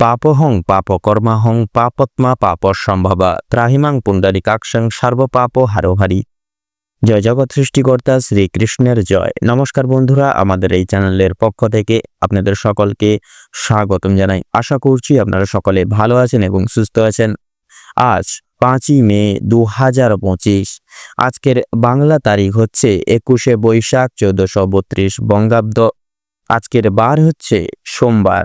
পাপহং পাপকর্মাহং পাপত্মা পাপ সম্ভবা ত্রাহিমাং পুণ্ডরিকাক্ষং সর্বপাপ হারোহারি। জয় জগৎ সৃষ্টিকর্তা শ্রীকৃষ্ণের জয়। নমস্কার বন্ধুরা, আমাদের এই চ্যানেলের পক্ষ থেকে আপনাদের সকলকে স্বাগতম জানাই। আশা করছি আপনারা সকলে ভালো আছেন এবং সুস্থ আছেন। আজ পাঁচই মে দু হাজার পঁচিশ। আজকের বাংলা তারিখ হচ্ছে একুশে বৈশাখ চৌদ্দশো বত্রিশ বঙ্গাব্দ। আজকের বার হচ্ছে সোমবার।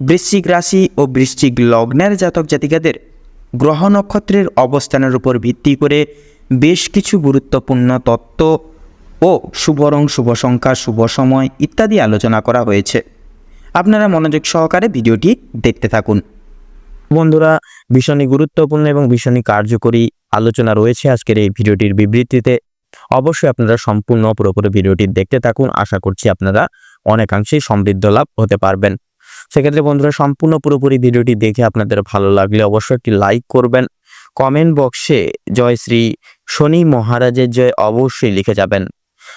বৃশ্চিক রাশি ও বৃশ্চিক লগ্নের জাতক জাতিকাদের গ্রহ নক্ষত্রের অবস্থানের উপর ভিত্তি করে বেশ কিছু গুরুত্বপূর্ণ তত্ত্ব ও শুভ রং শুভ সংখ্যা, শুভ সময় ইত্যাদি আলোচনা করা হয়েছে। আপনারা মনোযোগ সহকারে ভিডিওটি দেখতে থাকুন। বন্ধুরা, ভীষণই গুরুত্বপূর্ণ এবং ভীষণই কার্যকরী আলোচনা রয়েছে আজকের এই ভিডিওটির বিবৃতিতে। অবশ্যই আপনারা সম্পূর্ণ পুরোপুরি ভিডিওটি দেখতে থাকুন। আশা করছি আপনারা অনেকাংশেই সমৃদ্ধ লাভ হতে পারবেন। সেক্ষেত্রে বন্ধুরা, সম্পূর্ণ পুরোপুরি ভিডিওটি দেখে আপনাদের ভালো লাগলে অবশ্যই একটি লাইক করবেন। কমেন্ট বক্সে জয় শ্রী শনি মহারাজের জয় অবশ্যই লিখে যাবেন।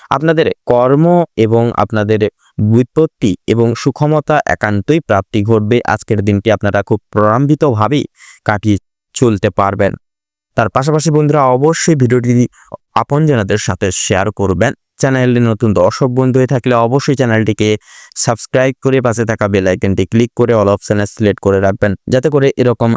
আপনাদের কর্ম এবং আপনাদের বিপত্তি এবং সুক্ষমতা একান্তই প্রাপ্তি ঘটবে। আজকের দিনটি আপনারা খুব প্রলম্বিতভাবেই কাটিয়ে চলতে পারবেন। তার পাশাপাশি বন্ধুরা, অবশ্যই ভিডিওটি আপনজনদের সাথে শেয়ার করবেন। চ্যানেলটি নতুন দর্শক বন্ধু হয়ে থাকলে অবশ্যই চ্যানেলটিকে সাবস্ক্রাইব করে পাশে থাকা বেল আইকনটি ক্লিক করে অল অপশানে সিলেক্ট করে রাখবেন। যাতে করে এরকম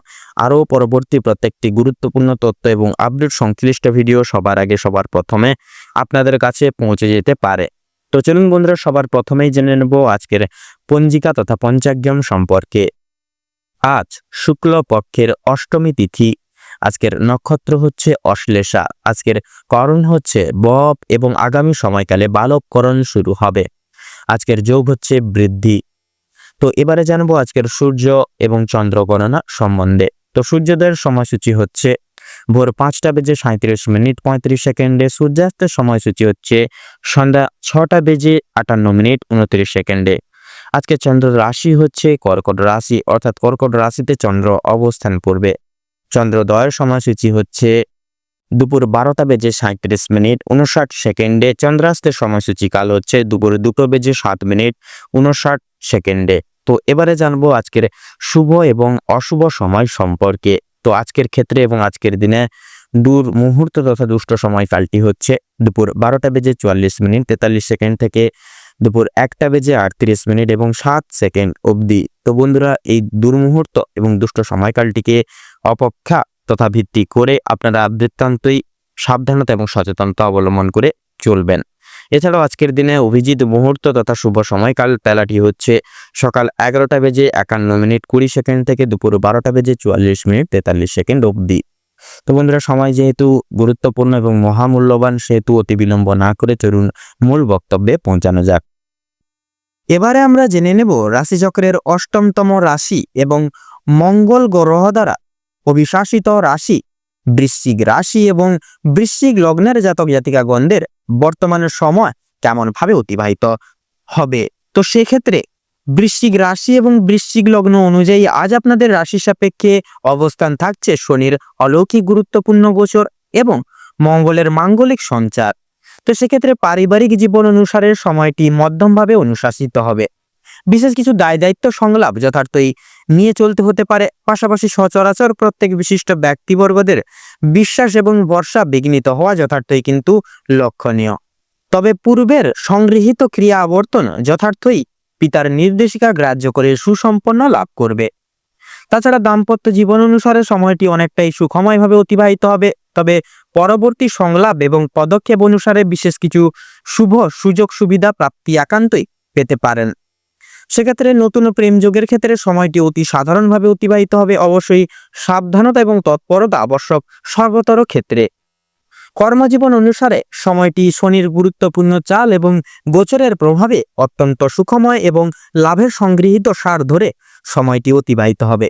আরও পরবর্তী প্রত্যেকটি গুরুত্বপূর্ণ তথ্য এবং আপডেট সংশ্লিষ্ট ভিডিও সবার আগে সবার প্রথমে আপনাদের কাছে পৌঁছে যেতে পারে। তো চলুন বন্ধুরা, সবার প্রথমেই জেনে নেব আজকের পঞ্জিকা তথা পঞ্চাগ্রাম সম্পর্কে। আজ শুক্ল পক্ষের অষ্টমী তিথি আজকের নক্ষত্র হচ্ছে অশ্লেষা। আজকের করণ হচ্ছে বপ এবং আগামী সময়কালে বালককরণ শুরু হবে। আজকের যোগ হচ্ছে বৃদ্ধি। তো এবারে জানব আজকের সূর্য এবং চন্দ্র গণনা সম্বন্ধে। তো সূর্যোদয়ের সময়সূচি হচ্ছে ভোর পাঁচটা বেজে সাঁত্রিশ মিনিট পঁয়ত্রিশ সেকেন্ডে। সূর্যাস্তের সময়সূচি হচ্ছে সন্ধ্যা ছটা বেজে আটান্ন মিনিট উনত্রিশ সেকেন্ডে। আজকে চন্দ্র রাশি হচ্ছে কর্কট রাশি, অর্থাৎ কর্কট রাশিতে চন্দ্র অবস্থান করবে। চন্দ্রোদয়ের সময়সূচি হচ্ছে দুপুর বারোটা বেজে সাঁত্রিশ মিনিট, উনষাট সেকেন্ডে চন্দ্রাস্তের সময়সূচি কাল হচ্ছে দুপুর দুটো বেজে সাত মিনিট, উনষাট সেকেন্ডে। তো এবারে জানব আজকের শুভ এবং অশুভ সময় সম্পর্কে। তো আজকের ক্ষেত্রে এবং আজকের দিনে দূর মুহূর্ত তথা দুষ্ট সময়কালটি হচ্ছে দুপুর বারোটা বেজে চুয়াল্লিশ মিনিট, তেতাল্লিশ সেকেন্ড থেকে দুপুর একটা বেজে আটত্রিশ মিনিট এবং সাত সেকেন্ড অবধি। তো বন্ধুরা, এই দুর্মুহূর্ত এবং দুষ্ট সময়কালটিকে অপেক্ষা তথা ভিত্তি করে আপনারা বৃত্তান্তই সাবধানতা এবং সচেতনতা অবলম্বন করে চলবেন। এছাড়াও আজকের দিনে অভিজিৎ মুহূর্ত তথা শুভ সময়কাল বেলাটি হচ্ছে সকাল এগারোটা বেজে একান্ন মিনিট কুড়ি সেকেন্ড থেকে দুপুর বারোটা বেজে চুয়াল্লিশ মিনিট তেতাল্লিশ সেকেন্ড অবধি। তো বন্ধুরা, সময় যেহেতু গুরুত্বপূর্ণ এবং মহামূল্যবান, সেহেতু অতি বিলম্ব না করে চলুন মূল বক্তব্যে পৌঁছানো যাক। এবারে আমরা জেনে নেব রাশিচক্রের অষ্টমতম রাশি এবং মঙ্গল গ্রহ দ্বারা অভিশাসিত রাশি, বৃশ্চিক রাশি এবং বৃশ্চিক লগ্নের জাতক জাতিকাগণদের বর্তমানের সময় কেমনভাবে অতিবাহিত হবে? তো সেক্ষেত্রে বৃশ্চিক রাশি এবং বৃশ্চিক লগ্ন অনুযায়ী আজ আপনাদের রাশি সাপেক্ষে অবস্থান থাকছে শনির অলৌকিক গুরুত্বপূর্ণ গোচর এবং মঙ্গলের মাঙ্গলিক সঞ্চার। তো সেক্ষেত্রে পারিবারিক জীবন অনুসারে সময়টি মধ্যমভাবে অনুশাসিত হবে। বিশেষ কিছু দায় দায়িত্ব সংলাপ যথার্থই নিয়ে চলতে হতে পারে। পাশাপাশি সচরাচর প্রত্যেক বিশিষ্ট ব্যক্তিবর্গদের বিশ্বাস এবং বর্ষা বিঘ্নিত হওয়া যথার্থই কিন্তু লক্ষণীয়। তবে পূর্বের সংগৃহীত ক্রিয়া আবর্তন যথার্থই পিতার নির্দেশিকা গ্রাহ্য করে সুসম্পন্ন লাভ করবে। তাছাড়া দাম্পত্য জীবন অনুসারে সময়টি অনেকটাই সুখময়ভাবে অতিবাহিত হবে, তবে পরবর্তী সংলাপ এবং পদক্ষেপ অনুসারে বিশেষ কিছু শুভ সুযোগ সুবিধা প্রাপ্তি একান্তই পেতে পারেন। সেক্ষেত্রে নতুন প্রেম যোগের ক্ষেত্রে সময়টি অতি সাধারণভাবে অতিবাহিত হবে। অবশ্যই সাবধানতা এবং তৎপরতা আবশ্যক সর্বতর ক্ষেত্রে। কর্মজীবন অনুসারে সময়টি শনির গুরুত্বপূর্ণ চাল এবং গোচরের প্রভাবে অত্যন্ত সুখময় এবং লাভের সংগৃহীত সার ধরে সময়টি অতিবাহিত হবে।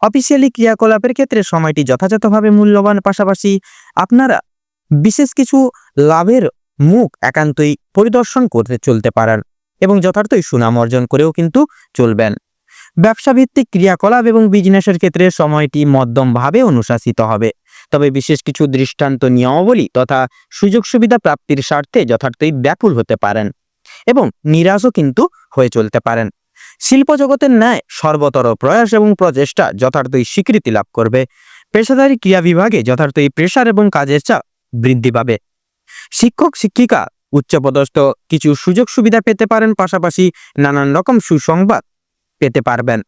অফিসিয়ালি ক্রিয়াকলাপের ক্ষেত্রে সময়টি যথাযথভাবে মূল্যবান, পাশাপাশি আপনারা বিশেষ কিছু লাভের মুখ একান্তই পরিদর্শন করতে চলতে পারেন এবং যথার্থই সুনাম অর্জন করেও কিন্তু চলবেন। ব্যবসাভিত্তিক ক্রিয়াকলাপ এবং বিজনেসের ক্ষেত্রে সময়টি মধ্যমভাবে অনুশাসিত হবে। তবে বিশেষ কিছু দৃষ্টান্ত নিয়মাবলী তথা সুযোগ সুবিধা প্রাপ্তির স্বার্থে যথার্থই ব্যাকুল হতে পারেন এবং নিরাশও কিন্তু হয়ে চলতে পারেন। শিল্প জগতের ন্যায় সর্বতর প্রয়াস এবং প্রচেষ্টা যথার্থই স্বীকৃতি লাভ করবে। পেশাদারী ক্রিয়া বিভাগে যথার্থই প্রেশার এবং কাজের চাপ বৃদ্ধি পাবে। শিক্ষক, শিক্ষিকা, উচ্চপদস্থ কিছু সুযোগ সুবিধা পেতে পারেন, পাশাপাশি নানান রকম সুসংবাদ পেতে পারবেন।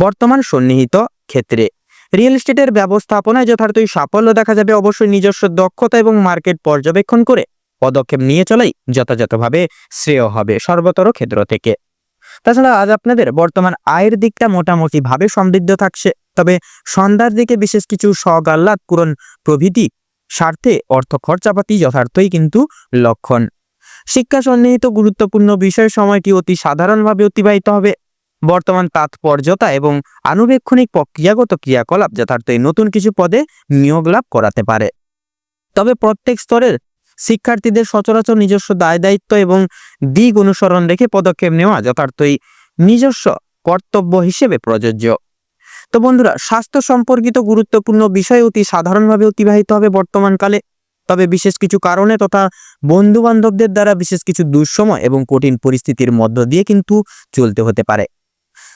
বর্তমান সন্নিহিত ক্ষেত্রে রিয়েল এস্টেটের ব্যবস্থাপনায় যথার্থই সাফল্য দেখা যাবে। অবশ্যই নিজস্ব দক্ষতা এবং মার্কেট পর্যবেক্ষণ করে পদক্ষেপ নিয়ে চলাই যথাযথভাবে শ্রেয় হবে সর্বতর ক্ষেত্র থেকে। তাছাড়া আজ আপনাদের বর্তমান আয়ের দিকটা মোটামুটি ভাবে সমৃদ্ধ থাকছে। তবে সন্ধ্যার দিকে বিশেষ কিছু আহ্লাদ পূরণ প্রভৃতি স্বার্থে অর্থ খরচাপাতি যথার্থই কিন্তু লক্ষণ। শিক্ষা সন্নিহিত গুরুত্বপূর্ণ বিষয় সময়টি অতি সাধারণভাবে অতিবাহিত হবে। বর্তমান তাৎপর্যতা এবং আনুবেক্ষণিক প্রক্রিয়াগত ক্রিয়াকলাপ যথার্থই নতুন কিছু পদে নিয়োগ লাভ করাতে পারে। তবে প্রত্যেক স্তরের শিক্ষার্থীদের সচরাচর নিজস্ব দায় দায়িত্ব এবং দিক অনুসরণ রেখে পদক্ষেপ নেওয়া যথার্থই নিজস্ব কর্তব্য হিসেবে প্রযোজ্য। তো বন্ধুরা, স্বাস্থ্য সম্পর্কিত গুরুত্বপূর্ণ বিষয় অতি সাধারণভাবে অতিবাহিত হবে বর্তমানকালে তবে বিশেষ কিছু কারণে তথা বন্ধু বান্ধবদের দ্বারা বিশেষ কিছু দুঃসময় এবং কঠিন পরিস্থিতির মধ্য দিয়ে কিন্তু চলতে হতে পারে।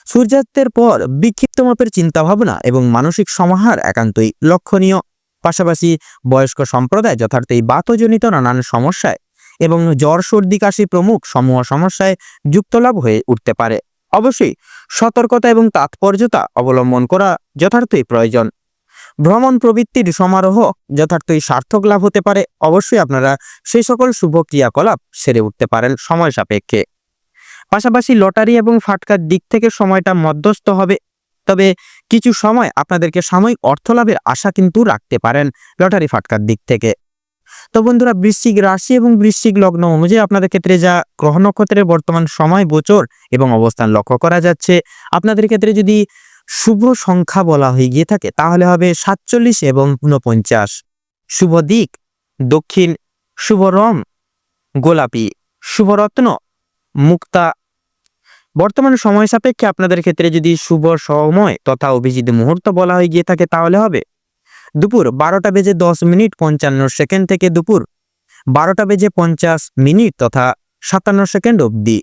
সূর্যাস্তের পর বিক্ষিপ্ত মাপের চিন্তাভাবনা এবং মানসিক সমাহার একান্তই লক্ষণীয়। পাশাপাশি বয়স্ক সম্প্রদায় যথার্থই বাতজনিত নানান সমস্যায় এবং জ্বর সর্দি কাশি প্রমুখ সমূহ সমস্যায় যুক্তলাভ হয়ে উঠতে পারে। অবশ্যই সতর্কতা এবং তাৎপর্যতা অবলম্বন করা যথার্থই প্রয়োজন। ভ্রমণ প্রবৃত্তির সমারোহ যথার্থই সার্থক লাভ হতে পারে। অবশ্যই আপনারা সেই সকল শুভ ক্রিয়াকলাপ সেরে উঠতে পারেন সময় সাপেক্ষে। পাশাপাশি লটারি এবং ফাটকার দিক থেকে সময়টা মধ্যস্থ হবে। তবে কিছু সময় আপনাদেরকে সাময়িক অর্থলাভের আশা কিন্তু রাখতে পারেন লটারি ফাটকার দিক থেকে। তো বন্ধুরা, বৃশ্চিক রাশি এবং বৃশ্চিক লগ্ন অনুযায়ী আপনাদের ক্ষেত্রে যা গ্রহ নক্ষত্রের বর্তমান সময়, গোচর এবং অবস্থান লক্ষ্য করা যাচ্ছে। আপনাদের ক্ষেত্রে যদি শুভ সংখ্যা বলা হয়ে গিয়ে থাকে, তাহলে হবে সাতচল্লিশ এবং ঊনপঞ্চাশ। শুভ দিক, দক্ষিণ শুভ রং, গোলাপি। শুভরত্ন মুক্তা বর্তমান সময় সাপেক্ষে আপনাদের ক্ষেত্রে যদি শুভ সময় তথা অভিজিৎ মুহূর্ত বলা হয়ে গিয়ে থাকে, তাহলে হবে দুপুর বারোটা বেজে দশ মিনিট পঞ্চান্ন সেকেন্ড থেকে দুপুর বারোটা বেজে পঞ্চাশ মিনিট তথা সাতান্ন সেকেন্ড অবধি।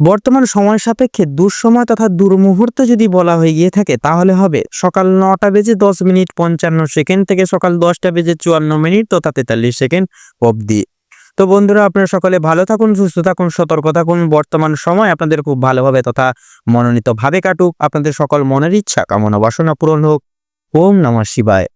বর্তমান সময় সাপেক্ষে দুঃসময় তথা দুর্মুহূর্ত যদি বলা হয়ে গিয়ে থাকে, তাহলে হবে সকাল নটা বেজে দশ মিনিট পঞ্চান্ন সেকেন্ড থেকে সকাল দশটা বেজে চুয়ান্ন মিনিট তথা তেতাল্লিশ সেকেন্ড অবধি। তো বন্ধুরা, আপনারা সকলে ভালো থাকুন, সুস্থ থাকুন, সতর্ক থাকুন। বর্তমান সময় আপনাদের খুব ভালোভাবে তথা মনোনীতভাবে কাটুক। আপনাদের সকল মনের ইচ্ছা, কামনা বাসনা পূরণ হোক। ওম নমঃ শিবায়।